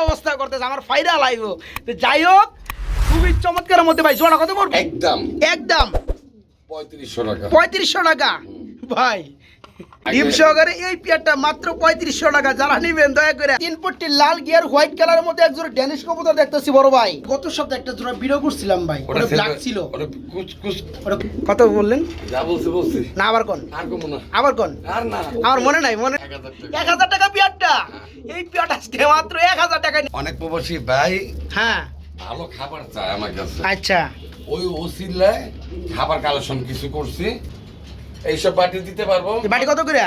অবস্থা করতেছে আমার ফাইদা লাইব তো যাই হোক খুবই চমৎকারের মধ্যে ভাই জোড়া কত পড়বে? একদম। একদম। পঁয়ত্রিশশো টাকা। পঁয়ত্রিশশো টাকা। ভাই ডিম সহকারে এই পেয়ারটা মাত্র পঁয়ত্রিশশো টাকা। যারা নিবেন দয়া করে তিন পট্টি লাল গিয়ার হোয়াইট কালারের মধ্যে এক জোড়া ড্যানিশ কবুতর দেখতেছি বড় ভাই। গত সপ্তাহে একটা জোড়া ভিডিও করছিলাম ভাই। ওটা ব্ল্যাক ছিল। কত বললেন? যা বলছি বলছি। না আবার কোন? আর কমো না। আবার কোন? আর না। আমার মনে নাই মনে এক হাজার টাকা। পেয়ারটা। এই পেয়ারটা আজকে মাত্র এক হাজার টাকা অনেক প্রবাসী ভাই হ্যাঁ। ভালো খাবার চায় আমার কাছে। আচ্ছা। ওই ওসিলায় খাবার কালেকশন কিছু করছি। এইসব বাটি দিতে পারব? বাটি কত করে?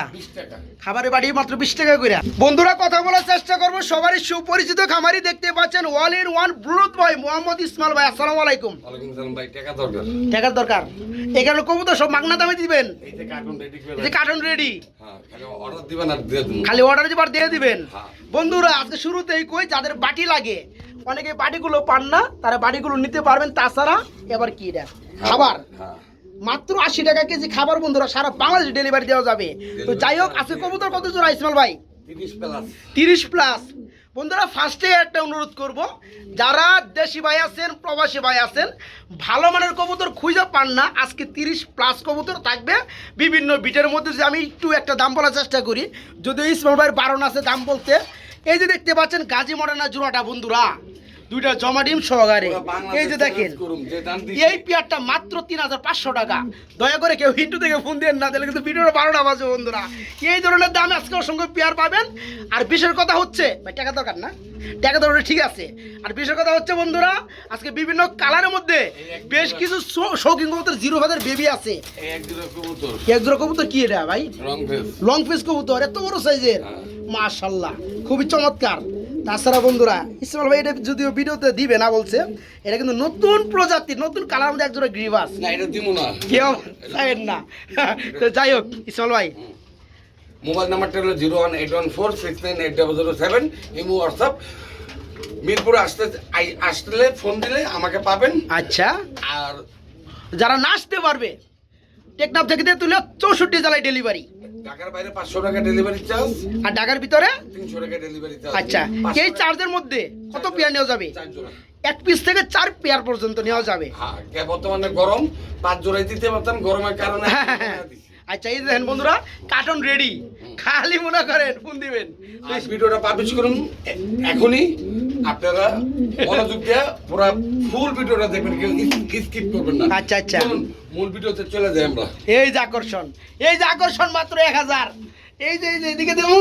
খাবারের মাত্র বিশ টাকা করে। বন্ধুরা কথা বলার চেষ্টা করব। সবারই সুপরিচিত খামারি দেখতে পাচ্ছেন ইন ওয়ান ব্লুথ ভাই মোহাম্মদ ইসমাল ভাই। আসসালামু আলাইকুম। ওয়ালাইকুম সালাম ভাই টাকা দরকার? টাকার দরকার। এখানে কবুতর সব মাগনা দামে দিবেন? এই যে কার্টুন রেডি এই যে কার্টন রেডি হ্যাঁ খালি অর্ডার দিবেন আর দিয়ে দেবো। খালি অর্ডার দিবার দিয়ে দিবেন। হ্যাঁ। বন্ধুরা আজকে শুরুতেই কই যাদের বাটি লাগে অনেকে বাটিগুলো পান না তারা বাটিগুলো নিতে পারবেন। তাছাড়া এবার কি এটা? খাবার। হ্যাঁ। মাত্র আশি টাকা কেজি খাবার বন্ধুরা সারা বাংলাদেশ ডেলিভারি দেওয়া যাবে। তো যাই হোক আজকে কবুতর কত জোড়া ইসমাল ভাই? তিরিশ প্লাস বন্ধুরা ফার্স্টে একটা অনুরোধ করব যারা দেশি ভাই আছেন প্রবাসী ভাই আছেন ভালো মানের কবুতর খুঁজে পান না। আজকে তিরিশ প্লাস কবুতর থাকবে। বিভিন্ন বিটের মধ্যে যে আমি একটু একটা দাম বলার চেষ্টা করি যদিও ইসমাল ভাইয়ের বারণ আছে দাম বলতে। এই যে দেখতে পাচ্ছেন গাজী মডার্না জোড়াটা বন্ধুরা। দুইটা জমা ডিম সহকারে। এই যে দেখেন। এই পেয়ারটা মাত্র তিন হাজার পাঁচশো টাকা। দয়া করে কেউ হিন্টু থেকে ফোন দেন না তাহলে কিন্তু ভিডিওটা বারোটা বাজে বন্ধুরা। এই ধরনের দামে আজকে অসংখ্য পেয়ার পাবেন। আর বিশেষ কথা হচ্ছে ভাই টাকা দরকার না? টাকা দরকার ঠিক আছে। আর বিশেষ কথা হচ্ছে বন্ধুরা আজকে বিভিন্ন কালারের মধ্যে বেশ কিছু শৌখিন কবুতর জিরো হাজার বেবি আছে। এক জোড়া কবুতর। কি এটা ভাই? লং ফেস কবুতর এত বড় সাইজের মাশাল্লাহ খুবই চমৎকার। তাছাড়া বন্ধুরা ইসমাল ভাই এটা যদিও ভিডিওতে দিবে না বলছে এটা কিন্তু নতুন প্রজাতির নতুন কালার মধ্যে একজোড়া গ্রিভাস না এটা দিব না। কেউ চাইবেন না। তো যাই হোক ইসমাল ভাই। মোবাইল নাম্বারটা হলো zero one eight one four six nine eight double zero seven imo WhatsApp. মিরপুরে আসতে আসলে ফোন দিলে আমাকে পাবেন। আচ্ছা। আর যারা নাচতে পারবে টেকনাফ থেকে দিয়ে তুলে চৌষট্টি জেলায় ডেলিভারি। ঢাকার বাইরে পাঁচশো টাকা ডেলিভারি চার্জ আর ঢাকার ভিতরে? তিনশো টাকা ডেলিভারি চার্জ আচ্ছা এই চার্জের মধ্যে কত পেয়ার নেওয়া যাবে? এক পিস থেকে চার পেয়ার পর্যন্ত নেওয়া যাবে। হ্যাঁ বর্তমানে গরম পাঁচ জোড়াই দিতে পারতাম গরমের কারণে আচ্ছা এই দেখেন বন্ধুরা কার্টন রেডি খালি মনে করেন ফোন দিবেন। ভিডিওটা পাবলিশ করুন। এখনই আপনারা মনোযোগ দিয়ে পুরো ফুল ভিডিওটা দেখবেন কেউ স্কিপ করবেন না। আচ্ছা, আচ্ছা। মূল ভিডিওতে চলে যাই আমরা। এই যে আকর্ষণ এই যে আকর্ষণ মাত্র এক হাজার। এই যে এই যে এদিকে দেবো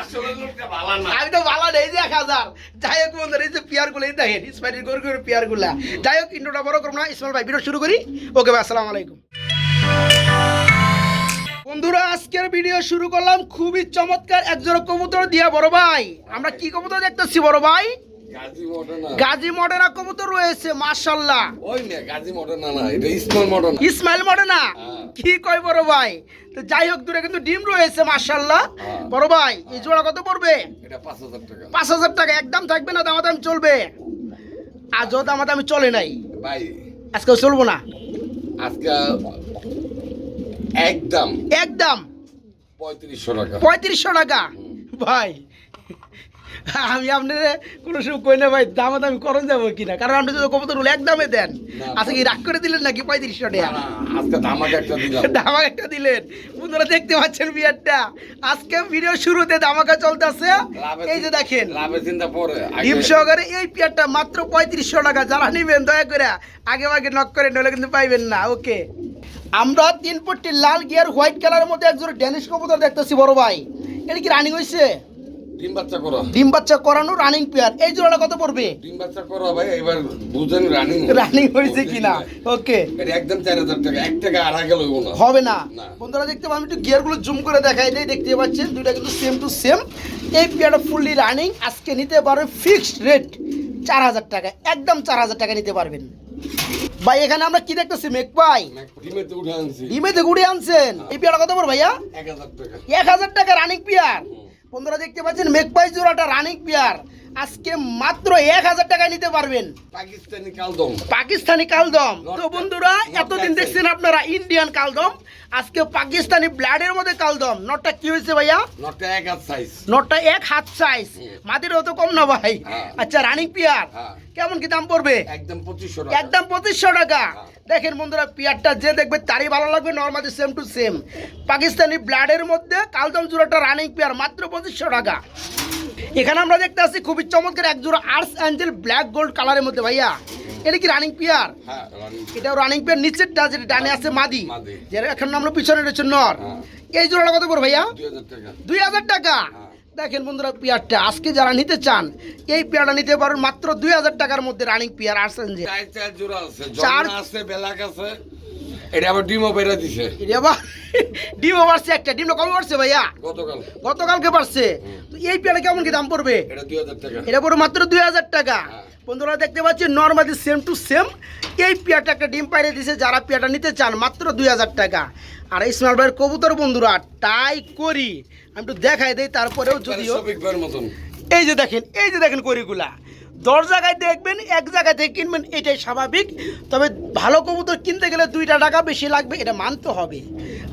আসলে লোকটা ভালো না। আমি তো ভালো নেই যে এক হাজার। যাই হোক বন্ধুরা এই যে পেয়ারগুলো এই দেখেন গরু গরু পেয়ারগুলা। যাই হোক ইন্ডোটা বড় করব না। ইসমাইল ভাই ভিডিও শুরু করি। ওকে ভাই আসসালামু আলাইকুম। বন্ধুরা আজকের ভিডিও শুরু করলাম খুবই চমৎকার একজোড়া কবুতর দিয়া বড় ভাই। আমরা কি কবুতর দেখতেছি বড় ভাই? গাজী মডেনা কবুতর রয়েছে মার্শাল্লাহ ওই না গাজী মডার্ন না এটা স্মল মডার্ন ইসমাইল মডেনা হ্যাঁ। কি কয় বড় ভাই? তো যাই হোক দূরে কিন্তু ডিম রয়েছে মার্শাল্লাহ হ্যাঁ। বড় ভাই এই জোড়া কত পড়বে? এটা পাঁচ হাজার টাকা। পাঁচ হাজার টাকা একদম থাকবে না দামাদামি চলবে। আজও দামাদামি চলে নাই ভাই আজকেও চলবো না। আজকে একদম। একদম। পঁয়ত্রিশশো টাকা। পঁয়ত্রিশশো টাকা? ভাই আমি আপনার কোনো সময় কই না ভাই করন যাব কিনা কারণ আপনি যদি কবুতর এক দামে দেন আজকে কি রাগ করে দিলেন নাকি পঁয়ত্রিশশো টাকা? আজকে ধামাকা একটা দিলাম। ধামাকা একটা দিলেন। বন্ধুরা দেখতে পাচ্ছেন বিয়ারটা। আজকে ভিডিও শুরুতে ধামাকা চলতেছে। এই যে দেখেন লাভের চিন্তা পরে ডিম সহকারে এই পেয়ারটা মাত্র পঁয়ত্রিশশো টাকা। যারা নিবেন দয়া করে আগে আগে নক করে নলে কিন্তু পাইবেন না। ওকে। আমরা তিন পট্টি লাল গিয়ার হোয়াইট কালারের মধ্যে একজোড়া ড্যানিশ কবুতর দেখতেছি বড় ভাই। এটা কি রানিং হয়েছে ডিম বাচ্চা করো। ডিম বাচ্চা করানো রানিং পেয়ার এই জোড়াটা কত পড়বে? ডিম বাচ্চা করো ভাই এবার বুঝেন রানিং রানিং হয়েছে কিনা? ওকে এটা একদম চার হাজার টাকা এক টাকা আড়া গেল না। হবে না। বন্ধুরা দেখতে পাবেন একটু গিয়ারগুলো জুম করে দেখাই দেয় দেখতে পাচ্ছেন দুইটা কিন্তু সেম টু সেম এই পেয়ারটা ফুললি রানিং আজকে নিতে পারবে ফিক্সড রেট চার হাজার টাকা একদম চার হাজার টাকা নিতে পারবেন। ভাই এখানে আমরা কি দেখতেছি মেক ভাই? ডিমে থেকে উঠে আনছেন। এই পেয়ারটা কত পড় ভাইয়া? এক হাজার টাকা। এক হাজার টাকা রানিং পেয়ার। বন্ধুরা দেখতে পাচ্ছেন মেক পাই জোড়াটা রানিক পেয়ার। আজকে মাত্র এক হাজার টাকায় নিতে পারবেন। পাকিস্তানি কালদম। পাকিস্তানি কালদম। তো বন্ধুরা এতদিন দেখছেন আপনারা ইন্ডিয়ান কালদম। আজকে পাকিস্তানি ব্লাডের মধ্যে কালদম। নটটা কি হয়েছে ভাইয়া? নটা এক হাত সাইজ নটটা এক হাত সাইজ মাটিরও তো কম না ভাই। হ্যাঁ। আচ্ছা রানিং পিয়ার হ্যাঁ। কেমন কি দাম পড়বে? একদম পঁচিশশো একদম পঁচিশশো টাকা। হ্যাঁ। দেখেন বন্ধুরা পিয়ারটা যে দেখবে তারই ভালো লাগবে। Normally same to same Pakistani ব্লাডের মধ্যে কালদম জোড়াটা রানিং পিয়ার মাত্র পঁচিশশো টাকা। এখানে আমরা দেখতে পাচ্ছি খুবই চমৎকার এক জোড়া আর্টস অ্যাঞ্জেল ব্ল্যাক গোল্ড কালারের মধ্যে ভাইয়া। এটা কি রানিং পিয়ার হ্যাঁ রানিং। এটা রানিং পেয়ার নিচেরটা যেটা ডানে আছে মাদি। যেটা এখন আমরা পিছনে রয়েছে নর। হ্যাঁ। এই জোড়াটা কত পড়বে ভাইয়া? দুই হাজার টাকা। হ্যাঁ। দেখেন বন্ধুরা পেয়ারটা আজকে যারা নিতে চান এই পেয়ারটা নিতে পারেন মাত্র দুই হাজার টাকার মধ্যে রানিং পেয়ার আসছেন যে চার আছে আছে। এটা আবার ডিমও বেড়ে দিছে। এটা আবার ডিম পারছে একটা ডিমটা কবে পারছে ভাইয়া? গতকাল। গতকালকে পারছে তো এই পেয়ারটা কেমন কি দাম পড়বে? এটা দুই হাজার টাকা। এটা পড়বে মাত্র দুই হাজার টাকা। হ্যাঁ। বন্ধুরা দেখতে পাচ্ছি নর্মালি সেম টু সেম এই পেয়ারটা একটা ডিম পাইরে দিছে যারা পেয়ারটা নিতে চান মাত্র দুই হাজার টাকা। আর ইসমাইল ভাইয়ের কবুতর বন্ধুরা টাই করি। আমি একটু দেখাই দেই তারপরেও যদিও এই যে দেখেন এই যে দেখেন করিগুলা দশ জায়গায় দেখবেন এক জায়গায় থেকে কিনবেন এটাই স্বাভাবিক। তবে ভালো কবুতর কিনতে গেলে দুইটা টাকা বেশি লাগবে এটা মানতে হবে।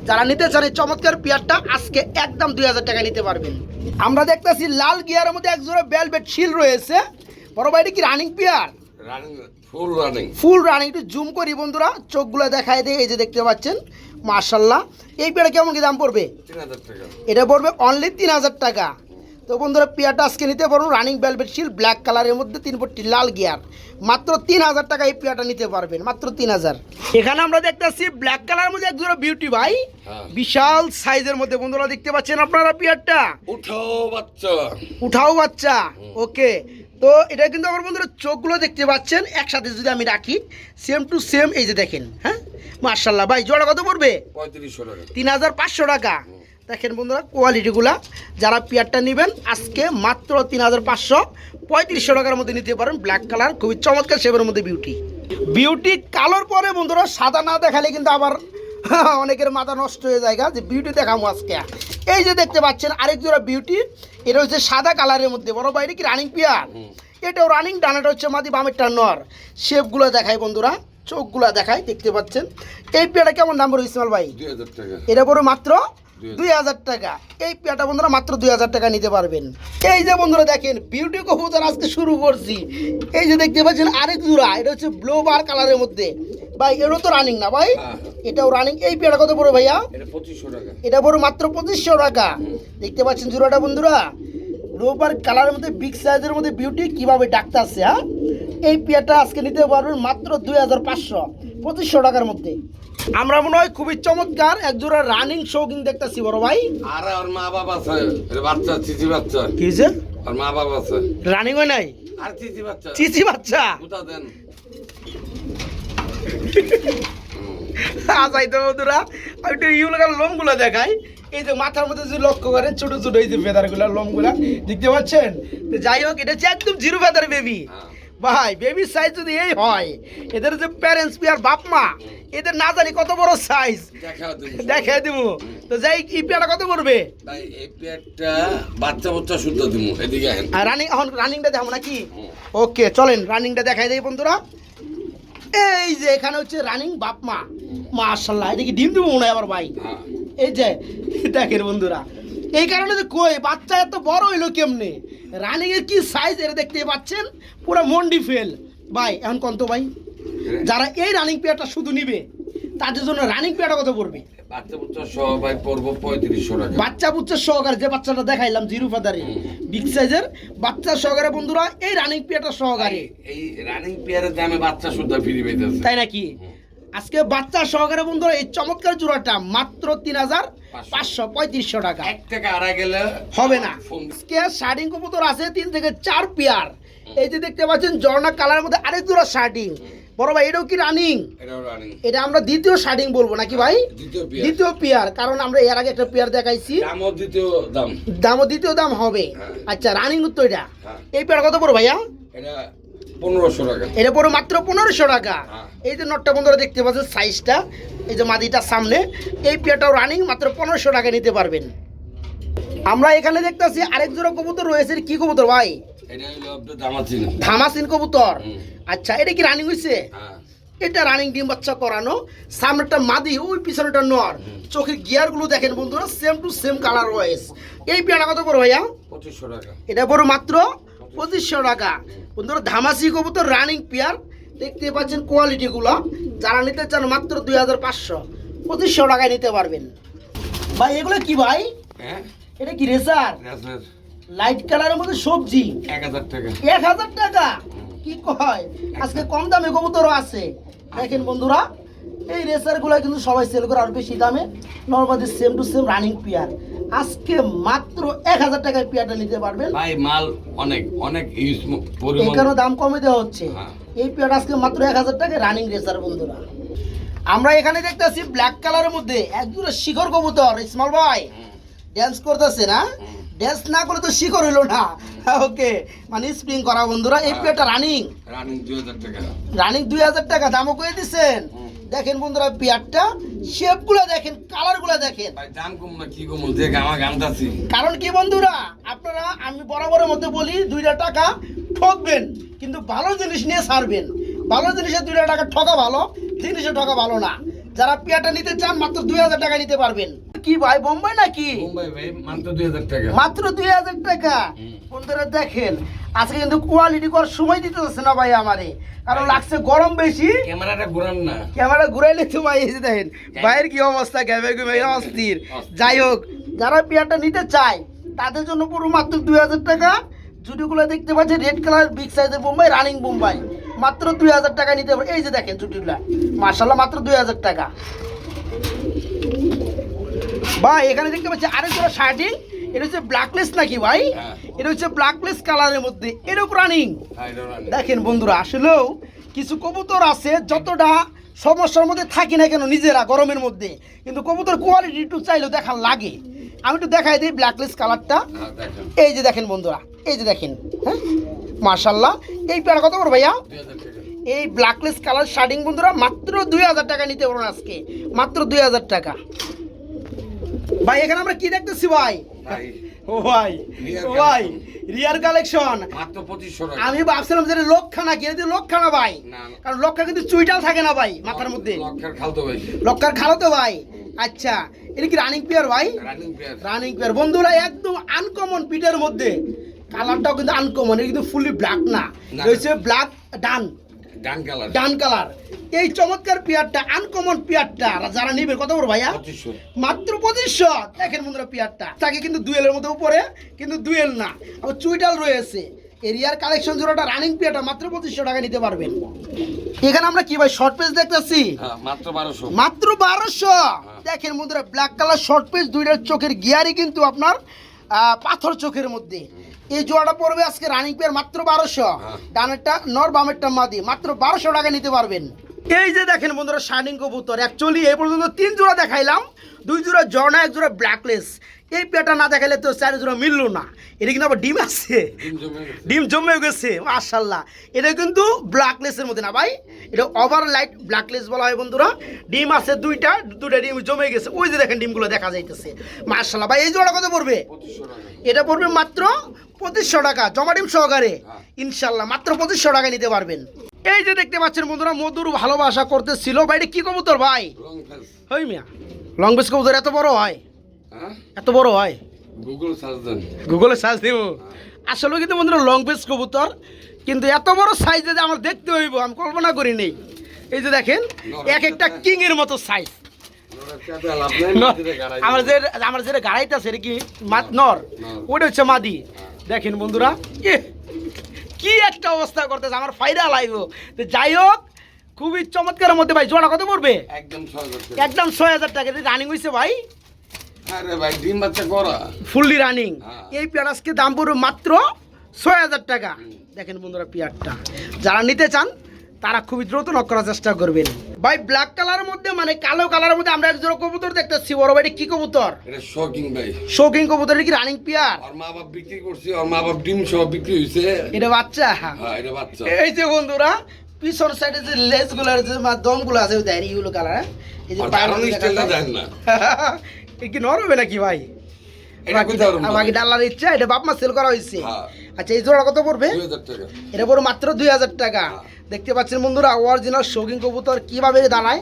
যারা নিতে চান এই চমৎকার পেয়ারটা আজকে একদম দুই হাজার টাকা নিতে পারবেন। আমরা দেখতেছি লাল গিয়ারের মধ্যে এক জোড়া বেলভেট শিল রয়েছে। বড় ভাই কি running pair? Running full running full running একটু জুম করি বন্ধুরা চোখগুলো দেখায় দিয়ে এই যে দেখতে পাচ্ছেন মার্শাল্লাহ এই পেয়ারা কেমন কি দাম পড়বে? এটা পড়বে অনলি তিন হাজার টাকা। তো বন্ধুরা পেয়ারটা আজকে নিতে পারুন রানিং ভেলভেট শিল ব্ল্যাক কালারের মধ্যে তিন পট্টি লাল গিয়ার মাত্র তিন হাজার টাকা এই পেয়ারটা নিতে পারবেন মাত্র তিন হাজার। এখানে আমরা দেখতেছি ব্ল্যাক কালারের মধ্যে একজোড়া বিউটি ভাই। হ্যাঁ। বিশাল সাইজের মধ্যে বন্ধুরা দেখতে পাচ্ছেন আপনারা পেয়ারটা? উঠাও বাচ্চা। উঠাও বাচ্চা ওকে। তো এটা কিন্তু আমার বন্ধুরা চোখগুলো দেখতে পাচ্ছেন একসাথে যদি আমি রাখি সেম টু সেম এই যে দেখেন হ্যাঁ? মার্শাল্লাহ ভাই জোড়া কত পড়বে? পঁয়ত্রিশশো টাকা। তিন হাজার পাঁচশো টাকা। দেখেন বন্ধুরা কোয়ালিটিগুলা যারা পেয়ারটা নেবেন আজকে মাত্র তিন হাজার পাঁচশো পঁয়ত্রিশশো টাকার মধ্যে নিতে পারেন ব্ল্যাক কালার খুবই চমৎকার শেপের মধ্যে বিউটি বিউটি কালোর পরে বন্ধুরা সাদা না দেখালে কিন্তু আবার অনেকের মাথা নষ্ট হয়ে যায় যে বিউটি দেখাবো আজকে। এই যে দেখতে পাচ্ছেন আরেক জোড়া বিউটি এটা হচ্ছে সাদা কালারের মধ্যে বড় বাইরে কি রানিং পেয়ার? এটাও রানিং ডানাটা হচ্ছে মাদি বামেরটা নর। শেপগুলো দেখায় বন্ধুরা চোখগুলো দেখায় দেখতে পাচ্ছেন। এই পেয়ারটা কেমন দাম পড়বে ইসমাল ভাই? এটা পড়ে মাত্র দুই হাজার। টাকা। এই পেয়াটা বন্ধুরা মাত্র দুই হাজার টাকা নিতে পারবেন। এই যে বন্ধুরা দেখেন বিউটি কবুতর আজকে শুরু করছি। এই যে দেখতে পাচ্ছেন আরেক জোড়া এটা হচ্ছে ব্লু বার কালারের মধ্যে। ভাই এটাও তো রানিং না ভাই? হ্যাঁ। এটাও রানিং এই পেয়াটা কত পড়ে ভাইয়া? এটা পড়ে মাত্র পঁচিশশো টাকা। দেখতে পাচ্ছেন জোড়াটা বন্ধুরা? রোবার কালারের মধ্যে বিগ সাইজের মধ্যে বিউটি কীভাবে ডাকতে আসছে হ্যাঁ? এই পেয়ারটা আজকে নিতে পারবেন মাত্র দুই হাজার পাঁচশো পঁচিশশো টাকার মধ্যে। আমরা মনে হয় খুবই চমৎকার এক জোড়া রানিং শৌকিং দেখতেছি বড় ভাই। আর ওর মা বাবা আছে বাচ্চা চিচি বাচ্চা। কি হয়েছে আর মা বাবা আছে। রানিং হয় নাই? আর চিচি বাচ্চা। চিচি বাচ্চা? কোথা দেন। আসাই তো বন্ধুরা আমি একটু ইউলাকার লোমগুলো দেখাই। এই যে মাথার মধ্যে যদি লক্ষ্য করেন ছোট ছোট এই যে ফেদারগুলো লোমগুলা দেখতে পাচ্ছেন? তো যাই হোক এটা হচ্ছে একদম জিরো ফেদার বেবি হ্যাঁ। ভাই বেবির সাইজ যদি এই হয় এদের যে প্যারেন্টস পিয়ার বাপ মা এদের না জানি কত বড় সাইজ দেখা দিব তো যাই কি পেয়ারা কত করবে তাই এই পেটটা বাচ্চা বাচ্চা শুদ্ধ দিব এদিকে আর রানিং এখন রানিংটা দেখাবো নাকি? ওকে চলেন রানিংটা দেখাই দেই বন্ধুরা। এই যে এখানে হচ্ছে রানিং বাপ মা। মাশাল্লাহ এটা কি ডিম দিব মনে হয় আবার ভাই। হ্যাঁ। এই যে দেখেন বন্ধুরা এই কারণে যে কই বাচ্চা এত বড় হইল কেমনে? রানিং এর কি সাইজ এটা দেখতে পাচ্ছেন? পুরো মন্ডি ফেল। ভাই এখন কত ভাই যারা এই রানিং পেয়ারটা শুধু নিবে তাদের জন্য রানিং পেয়ারটা কত পড়বে? বাচ্চা বাচ্চা সবাই পড়ব পঁয়ত্রিশশো টাকা। বাচ্চা বুচ্চা সহকারে যে বাচ্চাটা দেখাইলাম জিরো ফাদারে বিগ সাইজের বাচ্চা সহকারে বন্ধুরা এই রানিং পেয়ারটা সহকারে। এই রানিং পেয়ারের দামে বাচ্চা শুদ্ধ ফ্রি পেতেছে তাই নাকি? আজকে বাচ্চা সহকারে বন্ধুরা এই চমৎকার জোড়াটা মাত্র তিন হাজার পাঁচশো। পঁয়ত্রিশশো টাকা। এক টাকা আড়াই গেলে হবে না। আজকে শার্টিং কবুতর আছে তিন থেকে চার পেয়ার। এই যে দেখতে পাচ্ছেন ঝর্ণা কালারের মধ্যে আরেক জোড়া শার্টিং বড় ভাই এটাও কি রানিং এটা আমরা দ্বিতীয় শার্টিং বলব নাকি ভাই? দ্বিতীয় পেয়ার। কারণ আমরা এর আগে একটা পেয়ার দেখাইছি। দামও দ্বিতীয় দাম। দ্বিতীয় দাম হবে। হ্যাঁ। আচ্ছা রানিং তো এটা। হ্যাঁ। এই পেয়ার কত পড়ো ভাইয়া? এটা পনেরোশো টাকা। এটা পড়ো মাত্র পনেরোশো টাকা। হ্যাঁ। এই যে নটটা বন্ধুরা দেখতে পাচ্ছেন সাইজটা এই যে মাদিটার সামনে এই পেয়ারটাও রানিং মাত্র পনেরোশো টাকা নিতে পারবেন। আমরা এখানে দেখতেছি আরেক জোড়া কবুতর রয়েছে কি কবুতর ভাই? ধামাসিন কবুতর। আচ্ছা এটা কি রানিং হয়েছে হ্যাঁ। এটা রানিং ডিম বাচ্চা করানো সামনেটা মাদি ওই পিছনেটা নর। চোখের গিয়ারগুলো দেখেন বন্ধুরা same to same colour wise এই পেয়ারা কত করে ভাইয়া? পঁচিশশো টাকা। এটা বড় মাত্র পঁচিশশো টাকা। বন্ধুরা ধামাসি কবুতর রানিং পেয়ার দেখতে পাচ্ছেন কোয়ালিটি গুলো। যারা নিতে চান মাত্র দুই হাজার পাঁচশো। পঁচিশশো টাকায় নিতে পারবেন। ভাই এগুলো কি ভাই? হ্যাঁ? এটা কি রেসার লাইট কালারের মধ্যে সবজি? এক হাজার টাকা। এক হাজার টাকা? কি কয়? আজকে কম দামে কবুতরও আছে। দেখেন বন্ধুরা এই রেসারগুলো কিন্তু সবাই সেল করে আর বেশি দামে। Normally same to same running pair আজকে মাত্র এক হাজার টাকায় পিয়ারটা নিতে পারবেন। ভাই মাল অনেক অনেক ইউজ পরিমাণ। এখানে দাম কমে দেওয়া হচ্ছে। হ্যাঁ। এই পিয়ারটা আজকে মাত্র এক হাজার টাকায় রানিং রেসার বন্ধুরা। আমরা এখানে দেখতেছি ব্ল্যাক কালারের মধ্যে। একজোড়া শিখর কবুতর স্মল বয় ড্যান্স করতেছে না। ড্যান্স না করে তো শিখর হইল না। ওকে মানে স্প্রিং করা বন্ধুরা এই পিয়ারটা রানিং রানিং দুই হাজার টাকা। রানিং দুই হাজার টাকা দামও করে দিচ্ছেন দেখেন বন্ধুরা পিয়ারটা শেপগুলো দেখেন কালারগুলো দেখেন। ভাই দাম কম না কি কম আমার কারণ কি বন্ধুরা আপনারা আমি বরাবরের মধ্যে বলি দুইটা টাকা ঠকবেন কিন্তু ভালো জিনিস নিয়ে ছাড়বেন। ভালো জিনিসের দুইটা টাকা ঠকা ভালো জিনিসে ঠকা ভালো না। যারা পিয়ারটা নিতে চান মাত্র দুই হাজার টাকা নিতে পারবেন। কি ভাই বোম্বাই নাকি? মাত্র দুই হাজার টাকা। বন্ধুরা দেখেন আজকে কিন্তু কোয়ালিটি করার সময় দিতে হচ্ছে না ভাই আমারে। কারণ লাগছে গরম বেশি। ক্যামেরাটা ঘুরান না। ক্যামেরা ঘুরাইলে তো ভাই যে দেখেন ভাইয়ের কি অবস্থা ক্যামেরা ঘুমে অস্থির? যাই হোক যারা পেয়ারটা নিতে চায় তাদের জন্য পুরো মাত্র দুই হাজার টাকা। জুটিগুলো দেখতে পাচ্ছেন রেড কালার বিগ সাইজের বোম্বাই রানিং বোম্বাই। মাত্র দুই হাজার টাকা নিতে পারে এই যে দেখেন জুটিগুলা। মার্শাল্লাহ মাত্র দুই হাজার টাকা। ভাই এখানে দেখতে পাচ্ছি আরেক জোড়া শার্টিং এটা হচ্ছে ব্ল্যাকলেস নাকি ভাই? হ্যাঁ। এটা হচ্ছে ব্ল্যাকলেস কালারের মধ্যে। এরও রানিং হ্যাঁ। দেখেন বন্ধুরা আসলেও কিছু কবুতর আছে যতটা সমস্যার মধ্যে থাকি না কেন নিজেরা গরমের মধ্যে। কিন্তু কবুতর কোয়ালিটি একটু চাইলেও দেখার লাগে। আমি একটু দেখাই দিই ব্ল্যাকলেস কালারটা এই যে দেখেন বন্ধুরা এই যে দেখেন হ্যাঁ? মার্শাল্লাহ এই পেয়ারা কত বড় ভাইয়া। এই ব্ল্যাকলেস কালার শার্টিং বন্ধুরা মাত্র দুই হাজার টাকা নিতে পারবেন আজকে। মাত্র দুই হাজার টাকা। ভাই এখানে আমরা কি দেখতেছি ভাই? ভাই, ও ভাই ও ভাই রিয়ার কালেকশন। আমি ভাবছিলাম যে ভাই। না। কারণ লক্ষা কিন্তু চুইটাল থাকে না ভাই মাথার মধ্যে। লক্ষের খালো তো ভাই। আচ্ছা এটা কি রানিং পেয়ার ভাই? রানিং। বন্ধুরা একদম আনকমন পিটের মধ্যে। কালারটাও কিন্তু আনকমন এটা কিন্তু ফুলি ব্ল্যাক না। হচ্ছে black dun dun colour. Dun colour. এই চমৎকার পেয়ারটা আনকমন পেয়ারটা যারা নিবে কত বড় ভাইয়া? মাত্র পঁচিশশো। দেখেন বন্ধুরা পেয়ারটা। তাকে কিন্তু দুয়েলের মধ্যে উপরে কিন্তু দুয়েল না। আবার চুইটাল রয়েছে। এরিয়ার কালেকশন জোড়াটা রানিং পেয়ারটা মাত্র পঁচিশশো টাকা নিতে পারবেন। এখানে আমরা কি ভাই শর্ট পেজ দেখতেছি? হ্যাঁ, মাত্র বারোশো। মাত্র বারোশো। দেখেন বন্ধুরা ব্ল্যাক কালার শর্ট পেজ দুইটার চোখের গিয়ারই কিন্তু আপনার আহ, পাথর চোখের মধ্যে। এই জোড়াটা পড়বে আজকে রানিং পেয়ার মাত্র বারোশো। হ্যাঁ। ডানেরটা নর বামেরটা মাদি। মাত্র বারোশো টাকা নিতে পারবেন। এই যে দেখেন বন্ধুরা শার্টিং কবুতর। অ্যাকচুয়ালি এই পর্যন্ত তিন জোড়া দেখাইলাম। দুই জোড়া জর্না এক জোড়া ব্ল্যাকলেস এই পেয়ারটা না দেখাইলে তো চার জোড়া মিললো না। এটা কিন্তু আবার ডিম আছে। ডিম জমে গেছে। মাশাল্লাহ এটা কিন্তু ব্ল্যাকলেসের মধ্যে না ভাই? এটা ওভার লাইট ব্ল্যাকলেস বলা হয় বন্ধুরা। ডিম আছে দুইটা দুইটা ডিম জমে গেছে। ওই যে দেখেন ডিমগুলো দেখা যাইতেছে। মাশাল্লাহ ভাই এই জোড়া কত পড়বে। এটা পড়বে মাত্র পঁচিশশো টাকা জমা ডিম সহকারে। হ্যাঁ। ইনশাল্লাহ মাত্র পঁচিশশো টাকা নিতে পারবেন। এই যে দেখতে পাচ্ছেন বন্ধুরা মধুর ভালোবাসা করতেছিল। ভাই এটা কি কবুতর ভাই? হই মিয়া লং বেস কবুতর এত বড় হয়? হ্যাঁ? এত বড় হয়? গুগল সার্চ দেন। গুগলে সার্চ দিব। আসলে কিন্তু বন্ধুরা লং পেজ কবুতর কিন্তু এত বড় সাইজে যে আমার দেখতে হইব আমি কল্পনা করি নেই এই যে দেখেন এক একটা কিং এর মতো সাইজ আমার যে আমার যেটা গাড়াইতেছে এটা কি নর। ওটা হচ্ছে মাদি। দেখেন বন্ধুরা কি একটা অবস্থা করতেছে আমার ফাইদা লাগবো তো যাই হোক খুবই চমৎকারের মধ্যে ভাই জোড়া কত পড়বে? একদম ছয় হাজার টাকা। একদম ছয় হাজার টাকা রানিং হয়েছে ভাই। আরে ভাই ডিম বাচ্চা করা। ফুললি রানিং হ্যাঁ। এই পেঁয়াজকে দাম পড়বে মাত্র ছয় হাজার টাকা। দেখেন বন্ধুরা পেঁয়াজটা। যারা নিতে চান তারা খুবই দ্রুত নক করার চেষ্টা করবেন। ভাই ব্ল্যাক কালারের মধ্যে মানে কালো কালারের মধ্যে আমরা একজোড়া কবুতর দেখতেছি। বড় ভাই কি কবুতর? এটা শকিং ভাই। শৌকিং কবুতর কি রানিং পিয়ার ওর মা বাপ বিক্রি করছে ওর মা বাপ ডিম সহ বিক্রি হয়েছে এটা বাচ্চা? হ্যাঁ এটা বাচ্চা। এই যে বন্ধুরা পিছন সাইডে যে লেসগুলার যে দমগুলো আছে ওই দেয় ইউলো কালার এই যে আর পায়ের কারণ মধ্যে স্টাইলটা দেন না। এ কি নর হবে নাকি ভাই? না। আর ইচ্ছা এটা বাপ মা সেল করা হয়েছে। হ্যাঁ। আচ্ছা এই জোড়া কত পড়বে? এটা পড়বে মাত্র দুই হাজার টাকা। হ্যাঁ। দেখতে পাচ্ছেন বন্ধুরা অরিজিনাল শৌখিন কবুতর কীভাবে দাঁড়ায়?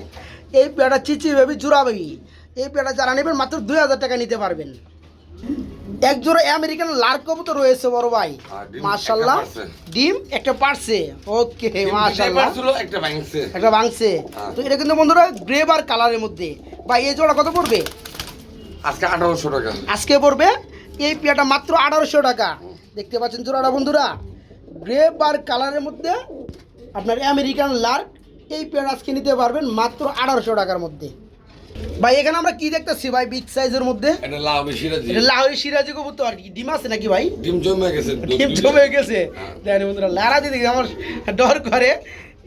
এই পেয়াটা চিচি বেবি জোড়া বেবি। এই পেয়াটা যারা নেবেন মাত্র দুই হাজার টাকা নিতে পারবেন। এক জোড়া আমেরিকান লার্ক কবুতর রয়েছে বড় ভাই। হ্যাঁ, ডিম মার্শাল্লাহ একটা পারছে। ডিম একটা পারছে। ওকে ছিল, একটা ভাঙছে। একটা ভাঙছে। হ্যাঁ। তো এটা কিন্তু বন্ধুরা গ্রে বার কালারের মধ্যে। ভাই এই জোড়া কত পড়বে? আজকে আঠারোশো টাকা। আজকে পড়বে। এই পেয়াটা মাত্র আঠারোশো টাকা। দেখতে পাচ্ছেন জোড়াটা বন্ধুরা। গ্রে বার কালারের মধ্যে আপনার আমেরিকান লার্ক এই পেয়ার আজকে নিতে পারবেন মাত্র আঠারোশো টাকার মধ্যে। ভাই এখানে আমরা কি দেখতেছি ভাই বিগ সাইজের মধ্যে? এটা লাউ বেশি রাজি এটা লাহোরি সিরাজি কবুতর আর কি। ডিম আছে নাকি ভাই? ডিম জমে গেছে ডিম জমে গেছে। হ্যাঁ। দেখেন বন্ধুরা লারা দিয়ে দেখি আমার ডর করে?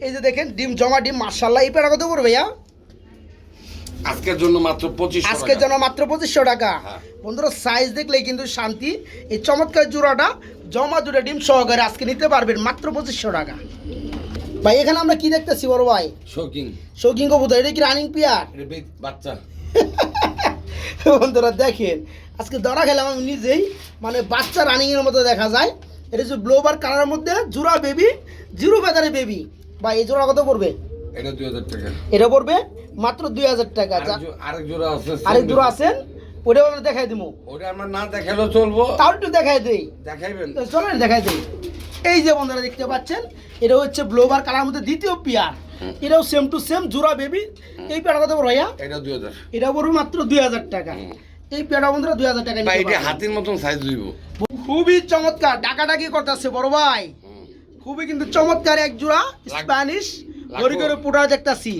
এই যে দেখেন ডিম জমা ডিম মার্শাল্লাহ এই পেয়ারা কত পড়বে ভাইয়া? আজকের জন্য মাত্র পঁচিশ আজকের জন্য মাত্র পঁচিশশো টাকা। হ্যাঁ। বন্ধুরা সাইজ দেখলেই কিন্তু শান্তি। এই চমৎকার জোড়াটা জমা দুটো ডিম সহকারে আজকে নিতে পারবেন মাত্র পঁচিশশো টাকা। ভাই এখানে আমরা কি দেখতেছি বড় ভাই? শৌকিং শৌকিং কবুতর এটা কি রানিং পিয়ার? বাচ্চা। বন্ধুরা দেখেন আজকে ধরা খেলাম আমি নিজেই। মানে বাচ্চা রানিং এর মতো দেখা যায়। এটা হচ্ছে ব্লোবার কালারের মধ্যে জোড়া বেবি জিরো ফেদারে বেবি। বা এই জোড়া কত পড়বে? এটা দুই হাজার টাকা। এটা পড়বে মাত্র দুই হাজার টাকা আরেক জোড়া আছে আরেক জোড়া আছেন ওটাও আমরা দেখাই দিব ওটা আমরা না দেখালেও চলবো। তাও একটু দেখাই দেই। দেখাইবেন। চলেন দেখাই দিই। এই যে বন্ধুরা দেখতে পাচ্ছেন এটা হচ্ছে ব্লোবার কালার মধ্যে দ্বিতীয় পিয়ার। এটাও সেম টু সেম জোড়া বেবি এই পেয়ারটা দেবো রয়া এটা দুই হাজার। এটা পড়বে মাত্র দুই হাজার টাকা। এই পেয়ারটা বন্ধুরা দুই হাজার টাকা এটা। হাতির মতন সাইজ দিব খুবই চমৎকার ডাকাডাকি করতেছে বড় ভাই। খুবই কিন্তু চমৎকার এক জোড়া স্প্যানিশ গড়ি করে পুরা দেখতাছি।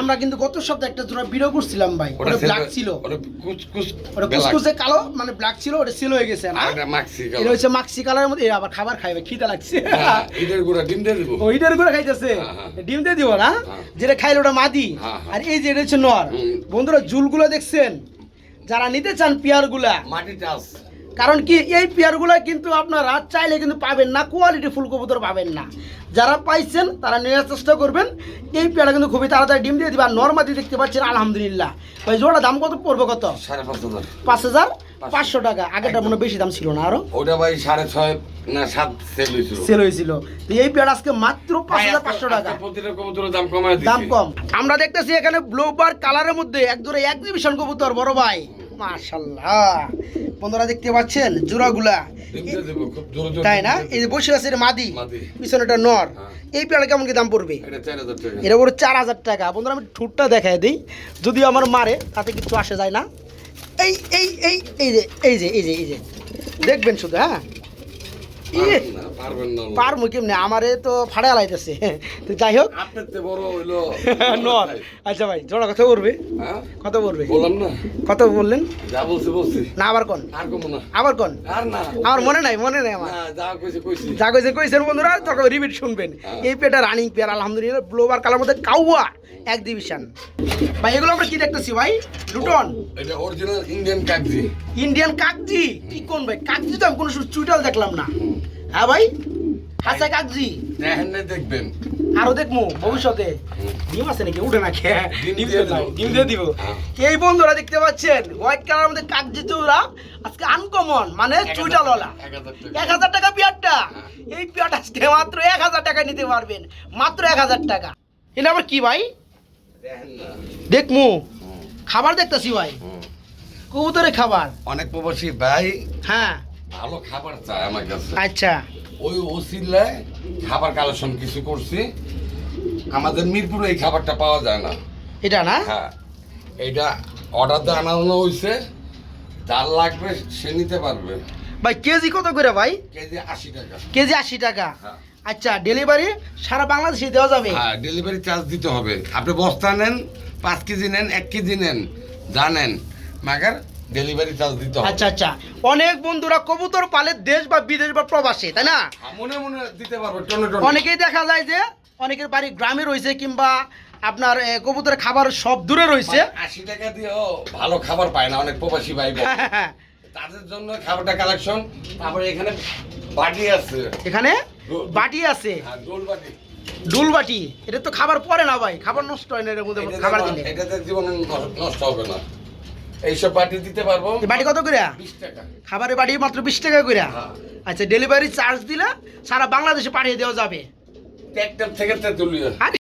আমরা কিন্তু গত সপ্তাহে একটা জোড়া ভিডিও করছিলাম ভাই। ওটা ব্ল্যাক ছিল। ওটা কুচকুচ ওটা কুচকুচে কালো মানে ব্ল্যাক ছিল ওটা সিল হয়ে গেছে না এটা মাক্সি এটা হচ্ছে মাক্সি কালারের মধ্যে আবার খাবার খাইবে খিদা লাগছে। হ্যাঁ, এটার গুঁড়া ডিম দিয়ে দিব। ওইটার করে খাইতেছে। হ্যাঁ, হ্যাঁ। ডিম দিয়ে দিব না। যেটা খাইলে ওটা মাদি। আর এই যে এটা হচ্ছে নর। বন্ধুরা জুলগুলো দেখছেন? যারা নিতে চান পেয়ারগুলা। মাটি কারণ কি এই পেয়ারগুলো কিন্তু আপনারা চাইলে কিন্তু পাবেন না কোয়ালিটি ফুল কবুতর পাবেন না। যারা পাইছেন তারা নেওয়ার চেষ্টা করবেন। এই পেয়ারা কিন্তু খুবই তাড়াতাড়ি ডিম দিয়ে দিবে নর্মাদি দেখতে পাচ্ছেন আলহামদুলিল্লাহ। ভাই জোড়া দাম কত পড়বে কত? সাড়ে পাঁচ হাজার পাঁচ হাজার পাঁচশো। টাকা। আগেটা মনে হয় বেশি দাম ছিল না আরও? ওটা ভাই সাড়ে ছয় না সাত সেল হয়েছিল। সেল হয়েছিল। তো এই পেয়ারা আজকে মাত্র পাঁচ হাজার পাঁচশো টাকা। দাম দিচ্ছি দাম কম। আমরা দেখতেছি এখানে ব্লোবার কালারের মধ্যে এক জোড়া এক্সিবিশন কবুতর বড় ভাই। মাশাল্লাহ বন্ধুরা দেখতে পাচ্ছেন জোড়াগুলা। তাই না? এই যে বসে আছে মাদি। মাদি। পিছনে একটা নর। হ্যাঁ। এই পেয়ারা কেমন কি দাম পড়বে। এটা চার হাজার টাকা। এটা পড়ে চার হাজার টাকা। বন্ধুরা আমি ঠুটটা দেখাই দিই। যদি আমার মারে তাতে কিছু আসে যায় না। এই এই এই এই যে এই যে এই যে। এই যে দেখবেন শুধু হ্যাঁ? পারব কেমনে? আমারে তো ফাড়ে আলাইতেছে তো যাই হোক। নর আচ্ছা ভাই জোড়া পড়বে হ্যাঁ? কত বললাম না। কত বললেন? যা বলছি বলছি। না আবার কোন? আর কমো না। আবার কোন? আর না। আমার মনে নাই মনে নাই আমার। যা কইছি কইছি। যা কইছে কইছেন বন্ধুরা তখন রিপিট শুনবেন। হ্যাঁ। এই পেটা রানিং পেয়ার আলহামদুলিল্লাহ ব্লোবার কালার মধ্যে কাউয়া এক ডিভিশন ভাই এগুলো আমরা কি দেখতেছি ভাই? লুটন এটা অরিজিনাল ইন্ডিয়ান কাগজি ইন্ডিয়ান কাকজি? কি কোন ভাই? কাকজি তো আমি কোনো চুইটাল দেখলাম না। হ্যাঁ ভাই? হাসা কাকজি। দেখেন না দেখবেন। আরও দেখব ভবিষ্যতে। ডিম আছে নাকি? উঠে না খেয়ে ডিম দিয়ে দাও, ডিম দিয়ে দিব। হ্যাঁ। এই বন্ধুরা দেখতে পাচ্ছেন? হোয়াইট কালার মধ্যে কাকজি চৌরা আজকে আনকমন মানে হাজার টাকা। এক হাজার টাকা। পেয়ারটা। হ্যাঁ। এই পেয়ারটা আজকে মাত্র এক হাজার টাকা নিতে পারবেন। মাত্র এক হাজার টাকা। এটা আবার কি ভাই? দেখমু। খাবার দেখতেছি ভাই। কবুতরের খাবার। অনেক প্রবাসী ভাই। হ্যাঁ। ভালো খাবার চায় আমার কাছে। আচ্ছা। ওই ওসিলায় খাবার কালেকশন কিছু করছি। আমাদের মিরপুরে এই খাবারটা পাওয়া যায় না। এটা না? হ্যাঁ। এইটা অর্ডার দিয়ে আনানো হয়েছে। যার লাগবে সে নিতে পারবে। ভাই কেজি কত করে ভাই? কেজি আশি টাকা। কেজি আশি টাকা। হ্যাঁ। আচ্ছা ডেলিভারি সারা বাংলাদেশে দেওয়া যাবে? হ্যাঁ ডেলিভারি চার্জ দিতে হবে। আপনি বস্তা নেন পাঁচ কেজি নেন এক কেজি নেন যা নেন। মাগার ডেলিভারি চার্জ দিতে হবে। আচ্ছা আচ্ছা। অনেক বন্ধুরা কবুতর পালে দেশ বা বিদেশ বা প্রবাসে তাই না? হ্যাঁ, মনে মনে দিতে পারবে অনেকেই দেখা যায় যে অনেকের বাড়ি গ্রামে রয়েছে কিংবা আপনার কবুতরের খাবার সব দূরে রয়েছে। আশি টাকা দিয়েও ভালো খাবার পায় না অনেক প্রবাসী ভাই। হ্যাঁ, হ্যাঁ। তাদের জন্য খাবারটা কালেকশন তারপরে এখানে বাটি আছে। এখানে বাটি আছে? বাটি। ডুল বাটি? এটা তো খাবার পরে না ভাই খাবার নষ্ট হয় না এর মধ্যে খাবার দিলে এটাতে জীবনে নষ্ট হবে না। এইসব বাটি দিতে পারব। বাটি কত করে? বিশ টাকা। খাবারের বাটি মাত্র বিশ টাকা করে। হ্যাঁ। আচ্ছা ডেলিভারি চার্জ দিলে সারা বাংলাদেশে পাঠিয়ে দেওয়া যাবে। ট্যাক্টর থেকে তেঁতুলিয়া আর